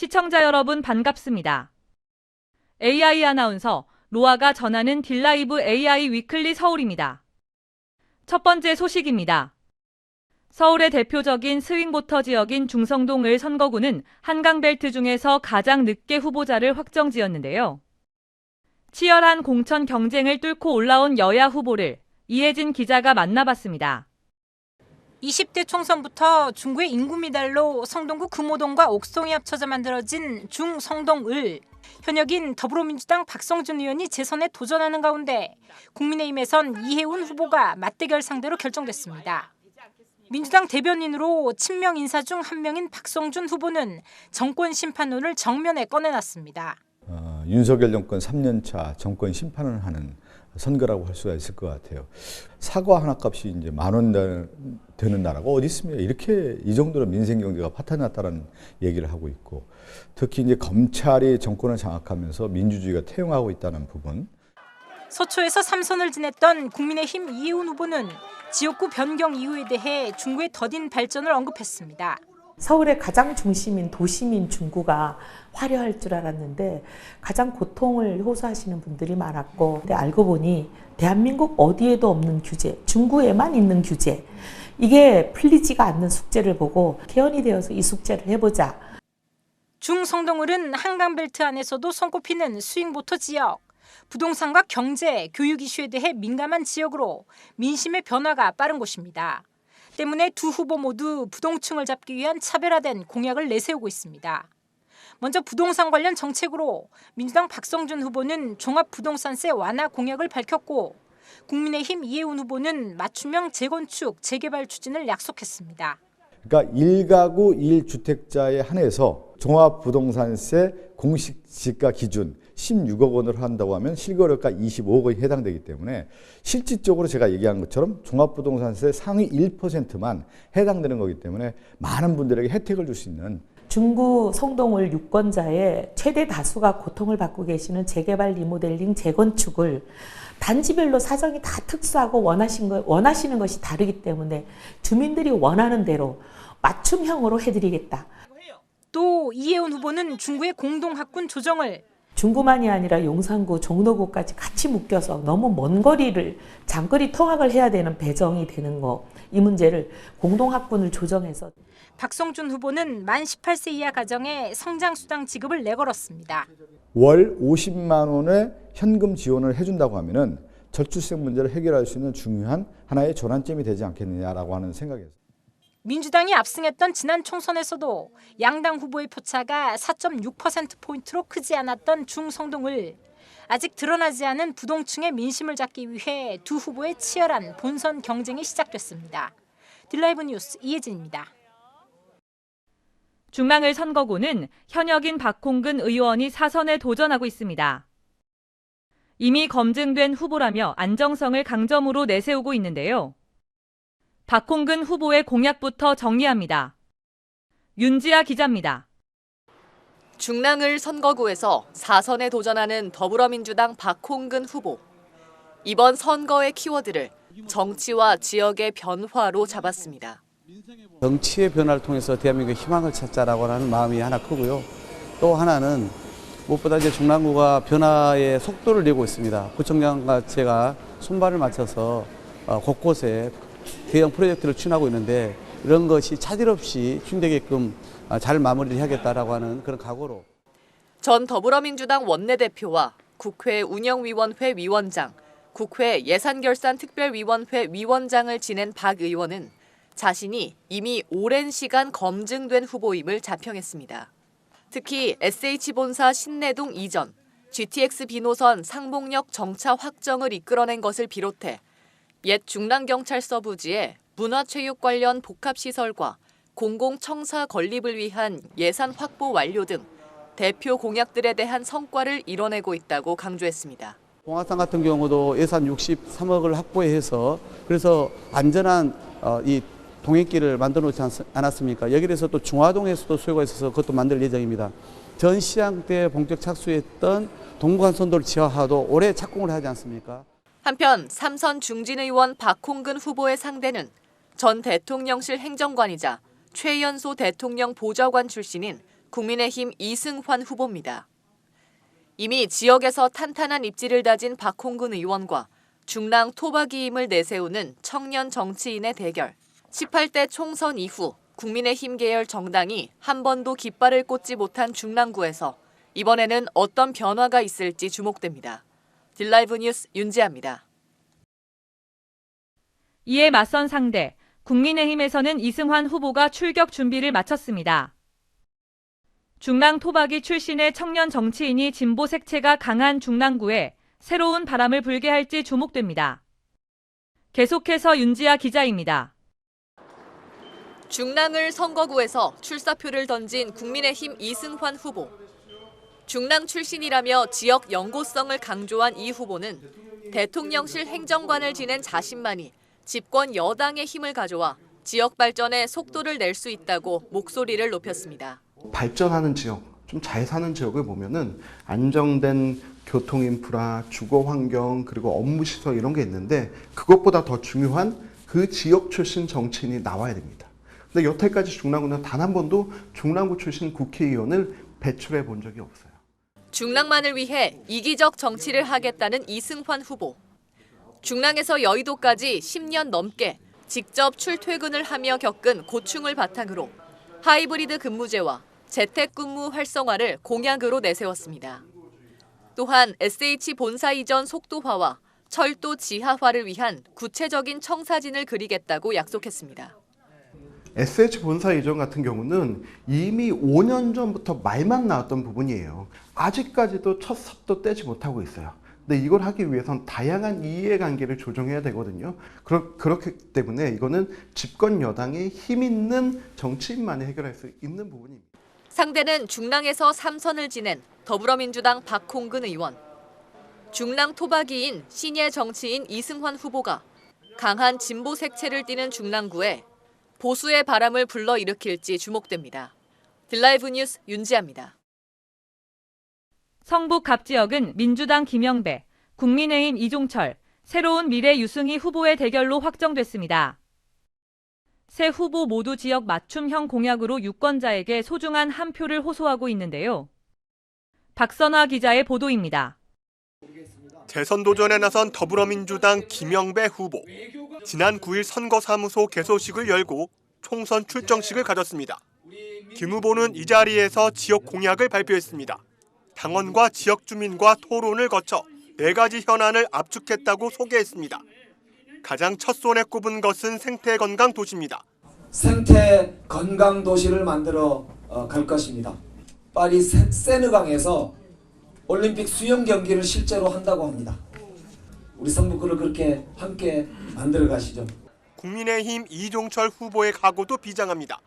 시청자 여러분 반갑습니다. AI 아나운서 로아가 전하는 딜라이브 AI 위클리 서울입니다. 첫 번째 소식입니다. 서울의 대표적인 스윙보터 지역인 중성동을 선거구는 한강벨트 중에서 가장 늦게 후보자를 확정 지었는데요. 치열한 공천 경쟁을 뚫고 올라온 여야 후보를 이혜진 기자가 만나봤습니다. 20대 총선부터 중구의 인구 미달로 성동구 금호동과 옥송이 합쳐져 만들어진 중성동을 현역인 더불어민주당 박성준 의원이 재선에 도전하는 가운데 국민의힘에선 이해운 후보가 맞대결 상대로 결정됐습니다. 민주당 대변인으로 친명 인사 중 한 명인 박성준 후보는 정권 심판론을 정면에 꺼내놨습니다. 어, 윤석열 정권 3년차 정권 심판을 하는 선거라고 할 수가 있을 것 같아요. 사과 하나 값이 이제 만 원 되는 나라가 어디 있습니까? 이렇게 이 정도로 민생 경제가 파탄났다는 얘기를 하고 있고 특히 이제 검찰이 정권을 장악하면서 민주주의가 퇴행하고 있다는 부분 서초에서 삼선을 지냈던 국민의힘 이해운 후보는 지역구 변경 이유에 대해 중구의 더딘 발전을 언급했습니다. 서울의 가장 중심인 도심인 중구가 화려할 줄 알았는데 가장 고통을 호소하시는 분들이 많았고 근데 알고 보니 대한민국 어디에도 없는 규제, 중구에만 있는 규제 이게 풀리지가 않는 숙제를 보고 개헌이 되어서 이 숙제를 해보자. 중성동을은 한강벨트 안에서도 손꼽히는 스윙보터 지역. 부동산과 경제, 교육 이슈에 대해 민감한 지역으로 민심의 변화가 빠른 곳입니다. 때문에 두 후보 모두 부동층을 잡기 위한 차별화된 공약을 내세우고 있습니다. 먼저 부동산 관련 정책으로 민주당 박성준 후보는 종합부동산세 완화 공약을 밝혔고 국민의힘 이해운 후보는 맞춤형 재건축, 재개발 추진을 약속했습니다. 그러니까 1가구 1주택자에 한해서 종합부동산세 공식 지가 기준 16억 원으로 한다고 하면 실거래가 25억 원이 해당되기 때문에 실질적으로 제가 얘기한 것처럼 종합부동산세 상위 1%만 해당되는 거기 때문에 많은 분들에게 혜택을 줄 수 있는 중구 성동을 유권자의 최대 다수가 고통을 받고 계시는 재개발 리모델링 재건축을 단지별로 사정이 다 특수하고 원하신 거, 원하시는 것이 다르기 때문에 주민들이 원하는 대로 맞춤형으로 해드리겠다. 또 이혜원 후보는 중구의 공동학군 조정을 중구만이 아니라 용산구, 종로구까지 같이 묶여서 너무 먼 거리를 장거리 통학을 해야 되는 배정이 되는 거 이 문제를 공동학군을 조정해서 박성준 후보는 만 18세 이하 가정에 성장수당 지급을 내걸었습니다. 월 50만 원의 현금 지원을 해준다고 하면은 저출생 문제를 해결할 수 있는 중요한 하나의 전환점이 되지 않겠느냐라고 하는 생각이었어요. 민주당이 압승했던 지난 총선에서도 양당 후보의 표차가 4.6%포인트로 크지 않았던 중성동을 아직 드러나지 않은 부동층의 민심을 잡기 위해 두 후보의 치열한 본선 경쟁이 시작됐습니다. 딜라이브 뉴스 이혜진입니다. 중랑을 선거구는 현역인 박홍근 의원이 사선에 도전하고 있습니다. 이미 검증된 후보라며 안정성을 강점으로 내세우고 있는데요. 박홍근 후보의 공약부터 정리합니다. 윤지아 기자입니다. 중랑을 선거구에서 4선에 도전하는 더불어민주당 박홍근 후보. 이번 선거의 키워드를 정치와 지역의 변화로 잡았습니다. 정치의 변화를 통해서 대한민국의 희망을 찾자라고 하는 마음이 하나 크고요. 또 하나는 무엇보다 이제 중랑구가 변화의 속도를 내고 있습니다. 구청장과 제가 손발을 맞춰서 어, 곳곳에 대형 프로젝트를 추진하고 있는데 이런 것이 차질 없이 힘되게끔 어, 잘 마무리를 해야겠다라고 하는 그런 각오로 전 더불어민주당 원내대표와 국회 운영위원회 위원장, 국회 예산결산특별위원회 위원장을 지낸 박 의원은 자신이 이미 오랜 시간 검증된 후보임을 자평했습니다. 특히 SH본사 신내동 이전, GTX 비노선 상봉역 정차 확정을 이끌어낸 것을 비롯해 옛 중랑경찰서 부지에 문화체육 관련 복합시설과 공공청사 건립을 위한 예산 확보 완료 등 대표 공약들에 대한 성과를 이뤄내고 있다고 강조했습니다. 봉화산 같은 경우도 예산 63억을 확보해서 그래서 안전한 어, 이 동행길을 만들어 놓지 않- 않았습니까? 여기에 대해서 또 중화동에서도 수요가 있어서 그것도 만들 예정입니다. 전 시장 때 본격 착수했던 동부간선도로 지하화도 올해 착공을 하지 않습니까? 한편 삼선 중진 의원 박홍근 후보의 상대는 전 대통령실 행정관이자 최연소 대통령 보좌관 출신인 국민의힘 이승환 후보입니다. 이미 지역에서 탄탄한 입지를 다진 박홍근 의원과 중랑 토박이임을 내세우는 청년 정치인의 대결. 18대 총선 이후 국민의힘 계열 정당이 한 번도 깃발을 꽂지 못한 중랑구에서 이번에는 어떤 변화가 있을지 주목됩니다. 딜라이브 뉴스 윤지아입니다. 이에 맞선 상대 국민의힘에서는 이승환 후보가 출격 준비를 마쳤습니다. 중랑 토박이 출신의 청년 정치인이 진보 색채가 강한 중랑구에 새로운 바람을 불게 할지 주목됩니다. 계속해서 윤지아 기자입니다. 중랑을 선거구에서 출사표를 던진 국민의힘 이승환 후보. 중랑 출신이라며 지역 연고성을 강조한 이 후보는 대통령실 행정관을 지낸 자신만이 집권 여당의 힘을 가져와 지역 발전에 속도를 낼 수 있다고 목소리를 높였습니다. 발전하는 지역, 좀 잘 사는 지역을 보면은 안정된 교통 인프라, 주거 환경, 그리고 업무 시설 이런 게 있는데 그것보다 더 중요한 그 지역 출신 정치인이 나와야 됩니다. 근데 여태까지 중랑구는 단 한 번도 중랑구 출신 국회의원을 배출해 본 적이 없어요. 중랑만을 위해 이기적 정치를 하겠다는 이승환 후보. 중랑에서 여의도까지 10년 넘게 직접 출퇴근을 하며 겪은 고충을 바탕으로 하이브리드 근무제와 재택근무 활성화를 공약으로 내세웠습니다. 또한 SH 본사 이전 속도화와 철도 지하화를 위한 구체적인 청사진을 그리겠다고 약속했습니다. SH 본사 이전 같은 경우는 이미 5년 전부터 말만 나왔던 부분이에요. 아직까지도 첫 삽도 떼지 못하고 있어요. 근데 이걸 하기 위해선 다양한 이해관계를 조정해야 되거든요. 그렇, 그렇기 때문에 이거는 집권 여당의 힘 있는 정치인만이 해결할 수 있는 부분입니다. 상대는 중랑에서 3선을 지낸 더불어민주당 박홍근 의원. 중랑 토박이인 신예 정치인 이승환 후보가 강한 진보 색채를 띠는 중랑구에 보수의 바람을 불러일으킬지 주목됩니다. 딜라이브 뉴스 윤지아입니다. 성북 갑 지역은 민주당 김영배, 국민의힘 이종철, 새로운 미래 유승희 후보의 대결로 확정됐습니다. 세 후보 모두 지역 맞춤형 공약으로 유권자에게 소중한 한 표를 호소하고 있는데요. 박선화 기자의 보도입니다. 재선 도전에 나선 더불어민주당 김영배 후보. 지난 9일 선거사무소 개소식을 열고 총선 출정식을 가졌습니다. 김 후보는 이 자리에서 지역 공약을 발표했습니다. 당원과 지역 주민과 토론을 거쳐 네 가지 현안을 압축했다고 소개했습니다. 가장 첫 손에 꼽은 것은 생태 건강 도시입니다. 생태 건강 도시를 만들어 어, 갈 것입니다. 파리 세, 세느강에서 올림픽 수영 경기를 실제로 한다고 합니다. 우리 성북구를 그렇게 함께 만들어 가시죠. 국민의힘 이종철 후보의 각오도 비장합니다.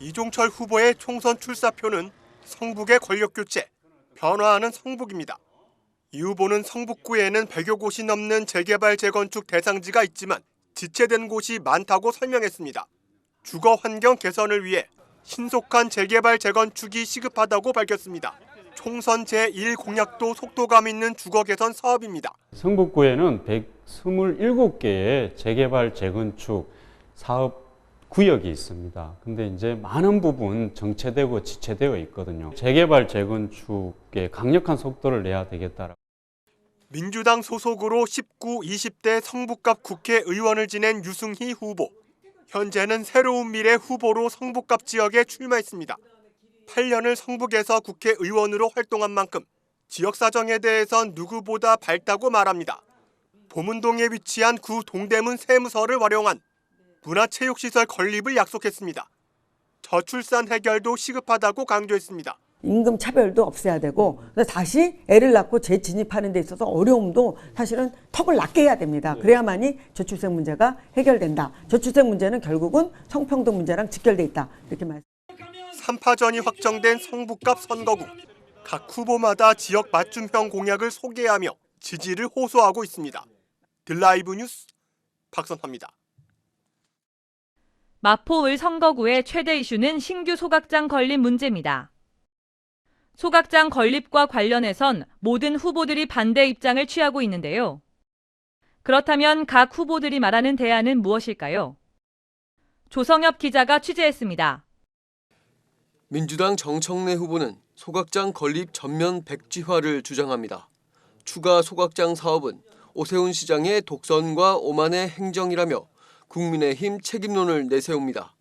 이종철 후보의 총선 출사표는 성북의 권력 교체, 변화하는 성북입니다. 이 후보는 성북구에는 100여 곳이 넘는 재개발 재건축 대상지가 있지만 지체된 곳이 많다고 설명했습니다. 주거 환경 개선을 위해 신속한 재개발 재건축이 시급하다고 밝혔습니다. 총선 제1 공약도 속도감 있는 주거 개선 사업입니다. 성북구에는 127개의 재개발 재건축 사업 구역이 있습니다. 근데 이제 많은 부분 정체되고 지체되어 있거든요. 재개발 재건축에 강력한 속도를 내야 되겠다. 민주당 소속으로 19, 20대 성북갑 국회의원을 지낸 유승희 후보. 현재는 새로운 미래 후보로 성북갑 지역에 출마했습니다. 8년을 성북에서 국회의원으로 활동한 만큼 지역 사정에 대해선 누구보다 밝다고 말합니다. 보문동에 위치한 구 동대문 세무서를 활용한 문화체육시설 건립을 약속했습니다. 저출산 해결도 시급하다고 강조했습니다. 임금 차별도 없애야 되고 다시 애를 낳고 재진입하는 데 있어서 어려움도 사실은 턱을 낮게 해야 됩니다. 그래야만이 저출생 문제가 해결된다. 저출생 문제는 결국은 성평등 문제랑 직결돼 있다. 이렇게 말. 3파전이 확정된 성북갑 선거구. 각 후보마다 지역 맞춤형 공약을 소개하며 지지를 호소하고 있습니다. 딜라이브 뉴스 박선화입니다. 마포을 선거구의 최대 이슈는 신규 소각장 건립 문제입니다. 소각장 건립과 관련해선 모든 후보들이 반대 입장을 취하고 있는데요. 그렇다면 각 후보들이 말하는 대안은 무엇일까요? 조성엽 기자가 취재했습니다. 민주당 정청래 후보는 소각장 건립 전면 백지화를 주장합니다. 추가 소각장 사업은 오세훈 시장의 독선과 오만의 행정이라며 국민의힘 책임론을 내세웁니다.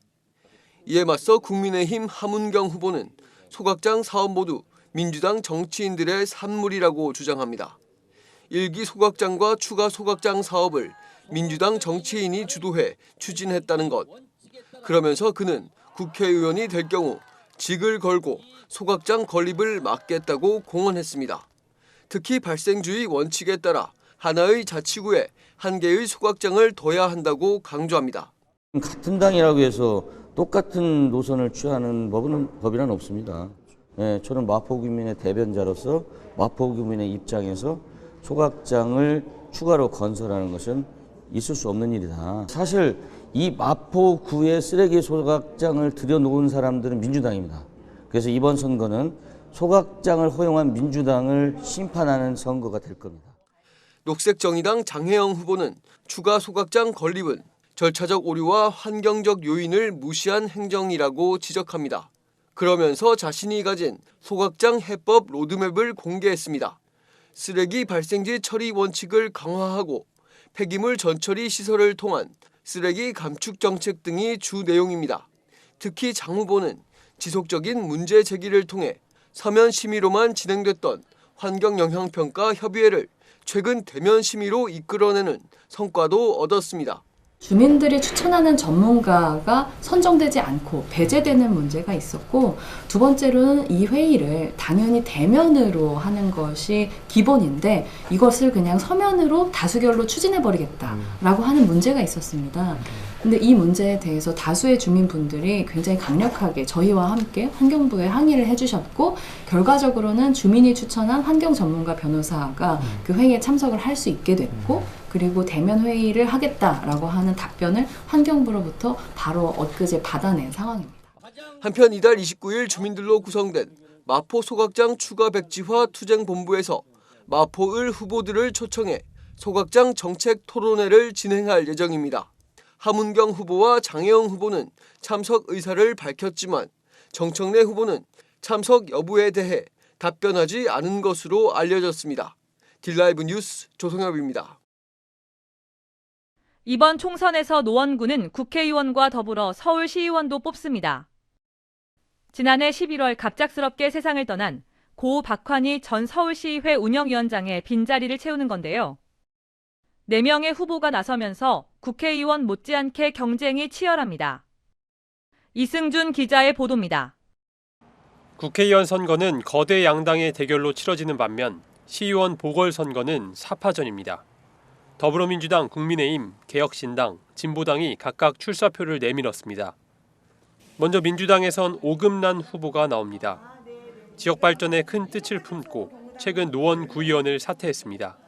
이에 맞서 국민의힘 하문경 후보는 소각장 사업 모두 민주당 정치인들의 산물이라고 주장합니다. 일기 소각장과 추가 소각장 사업을 민주당 정치인이 주도해 추진했다는 것. 그러면서 그는 국회의원이 될 경우 직을 걸고 소각장 건립을 막겠다고 공언했습니다. 특히 발생주의 원칙에 따라 하나의 자치구에 한 개의 소각장을 둬야 한다고 강조합니다. 같은 당이라고 해서 똑같은 노선을 취하는 법은 법이란 없습니다. 예, 저는 마포구민의 대변자로서 마포구민의 입장에서 소각장을 추가로 건설하는 것은 있을 수 없는 일이다. 사실 이 마포구에 쓰레기 소각장을 들여놓은 사람들은 민주당입니다. 그래서 이번 선거는 소각장을 허용한 민주당을 심판하는 선거가 될 겁니다. 녹색정의당 장혜영 후보는 추가 소각장 건립은 절차적 오류와 환경적 요인을 무시한 행정이라고 지적합니다. 그러면서 자신이 가진 소각장 해법 로드맵을 공개했습니다. 쓰레기 발생지 처리 원칙을 강화하고 폐기물 전처리 시설을 통한 쓰레기 감축 정책 등이 주 내용입니다. 특히 장 후보는 지속적인 문제 제기를 통해 서면 심의로만 진행됐던 환경 영향 평가 협의회를 최근 대면 심의로 이끌어내는 성과도 얻었습니다. 주민들이 추천하는 전문가가 선정되지 않고 배제되는 문제가 있었고 두 번째로는 이 회의를 당연히 대면으로 하는 것이 기본인데 이것을 그냥 서면으로 다수결로 추진해 버리겠다라고 하는 문제가 있었습니다. 근데 이 문제에 대해서 다수의 주민분들이 굉장히 강력하게 저희와 함께 환경부에 항의를 해주셨고 결과적으로는 주민이 추천한 환경 전문가 변호사가 그 회의에 참석을 할 수 있게 됐고 그리고 대면 회의를 하겠다라고 하는 답변을 환경부로부터 바로 엊그제 받아낸 상황입니다. 한편 이달 29일 주민들로 구성된 마포 소각장 추가 백지화 투쟁본부에서 마포을 후보들을 초청해 소각장 정책 토론회를 진행할 예정입니다. 하문경 후보와 장혜영 후보는 참석 의사를 밝혔지만 정청래 후보는 참석 여부에 대해 답변하지 않은 것으로 알려졌습니다. 딜라이브 뉴스 조성엽입니다. 이번 총선에서 노원구는 국회의원과 더불어 서울시의원도 뽑습니다. 지난해 11월 갑작스럽게 세상을 떠난 고 박환희 전 서울시의회 운영위원장의 빈자리를 채우는 건데요. 4명의 후보가 나서면서 국회의원 못지않게 경쟁이 치열합니다. 이승준 기자의 보도입니다. 국회의원 선거는 거대 양당의 대결로 치러지는 반면 시의원 보궐선거는 사파전입니다. 더불어민주당, 국민의힘, 개혁신당, 진보당이 각각 출사표를 내밀었습니다. 먼저 민주당에선 오금란 후보가 나옵니다. 지역 발전에 큰 뜻을 품고 최근 노원 구의원을 사퇴했습니다.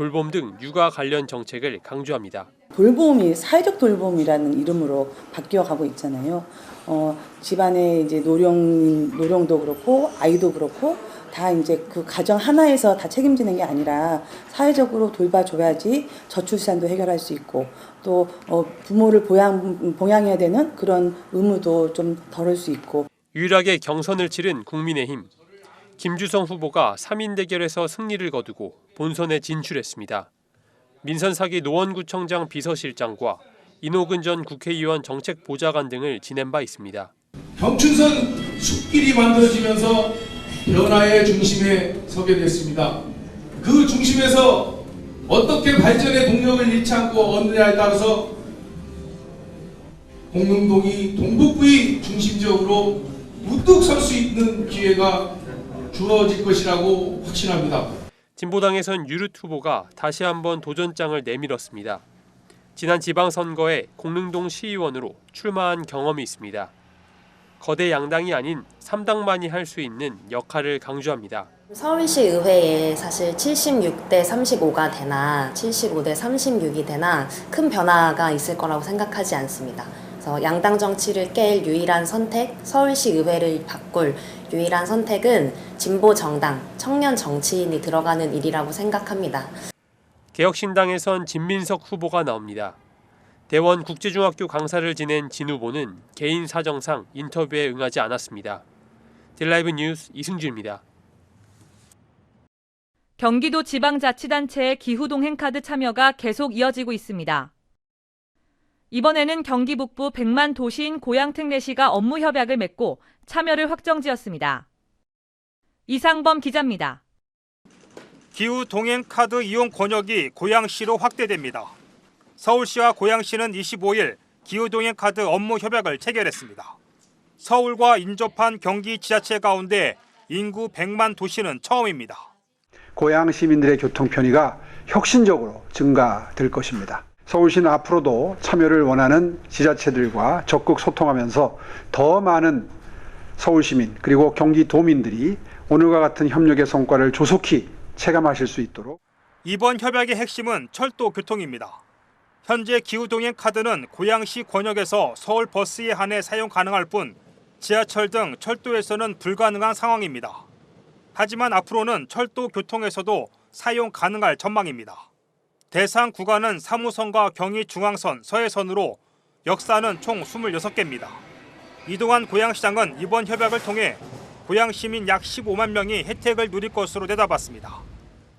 돌봄 등 육아 관련 정책을 강조합니다. 돌봄이 사회적 돌봄이라는 이름으로 바뀌어 가고 있잖아요. 어, 집안에 이제 노령 노령도 그렇고 아이도 그렇고 다 이제 그 가정 하나에서 다 책임지는 게 아니라 사회적으로 돌봐줘야지 저출산도 해결할 수 있고 또 어, 부모를 보양 봉양해야 되는 그런 의무도 좀 덜을 수 있고 유일하게 경선을 치른 국민의힘 김주성 후보가 3인 대결에서 승리를 거두고 본선에 진출했습니다. 민선 사기 노원구청장 비서실장과 이노근 전 국회의원 정책보좌관 등을 지낸 바 있습니다. 경춘선 숲길이 만들어지면서 변화의 중심에 서게 됐습니다. 그 중심에서 어떻게 발전의 동력을 잃지 않고 얻느냐에 따라서 공릉동이 동북부의 중심적으로 우뚝 설 수 있는 기회가 주어질 것이라고 확신합니다. 진보당에선 유르트 후보가 다시 한번 도전장을 내밀었습니다. 지난 지방선거에 공릉동 시의원으로 출마한 경험이 있습니다. 거대 양당이 아닌 3당만이 할 수 있는 역할을 강조합니다. 서울시 의회에 사실 76대 35가 되나 75대 36이 되나 큰 변화가 있을 거라고 생각하지 않습니다. 그래서 양당 정치를 깰 유일한 선택, 서울시 의회를 바꿀 유일한 선택은 진보 정당, 청년 정치인이 들어가는 일이라고 생각합니다. 개혁신당에선 진민석 후보가 나옵니다. 대원 국제중학교 강사를 지낸 진 후보는 개인 사정상 인터뷰에 응하지 않았습니다. 딜라이브 뉴스 이승주입니다. 경기도 지방자치단체의 기후동행카드 참여가 계속 이어지고 있습니다. 이번에는 경기 북부 100만 도시인 고양특례시가 업무 협약을 맺고 참여를 확정지었습니다. 이상범 기자입니다. 기후 동행 카드 이용 권역이 고양시로 확대됩니다. 서울시와 고양시는 25일 기후 동행 카드 업무 협약을 체결했습니다. 서울과 인접한 경기 지자체 가운데 인구 100만 도시는 처음입니다. 고향 시민들의 교통 편의가 혁신적으로 증가될 것입니다. 서울시는 앞으로도 참여를 원하는 지자체들과 적극 소통하면서 더 많은 서울 시민 그리고 경기 도민들이 오늘과 같은 협력의 성과를 조속히 체감하실 수 있도록 이번 협약의 핵심은 철도 교통입니다. 현재 기후동행 카드는 고양시 권역에서 서울 버스에 한해 사용 가능할 뿐 지하철 등 철도에서는 불가능한 상황입니다. 하지만 앞으로는 철도 교통에서도 사용 가능할 전망입니다. 대상 구간은 3호선과 경의 중앙선, 서해선으로 역사는 총 26개입니다. 이동환 고양시장은 이번 협약을 통해 고양 시민 약 15만 명이 혜택을 누릴 것으로 내다봤습니다.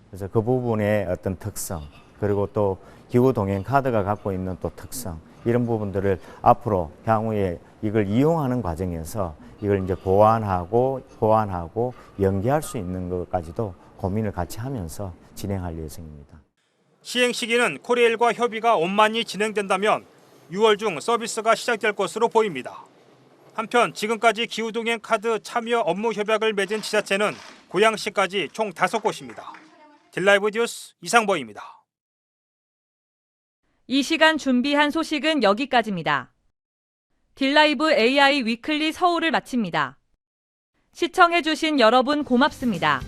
그래서 그 부분의 어떤 특성 그리고 또 기후 동행 카드가 갖고 있는 또 특성 이런 부분들을 앞으로 향후에 이걸 이용하는 과정에서 이걸 이제 보완하고 보완하고 연계할 수 있는 것까지도 고민을 같이 하면서 진행할 예정입니다. 시행 시기는 코레일과 협의가 원만히 진행된다면 6월 중 서비스가 시작될 것으로 보입니다. 한편 지금까지 기후동행 카드 참여 업무 협약을 맺은 지자체는 고양시까지 총 5곳입니다. 딜라이브 뉴스 이상보입니다. 이 시간 준비한 소식은 여기까지입니다. 딜라이브 AI 위클리 서울을 마칩니다. 시청해주신 여러분 고맙습니다.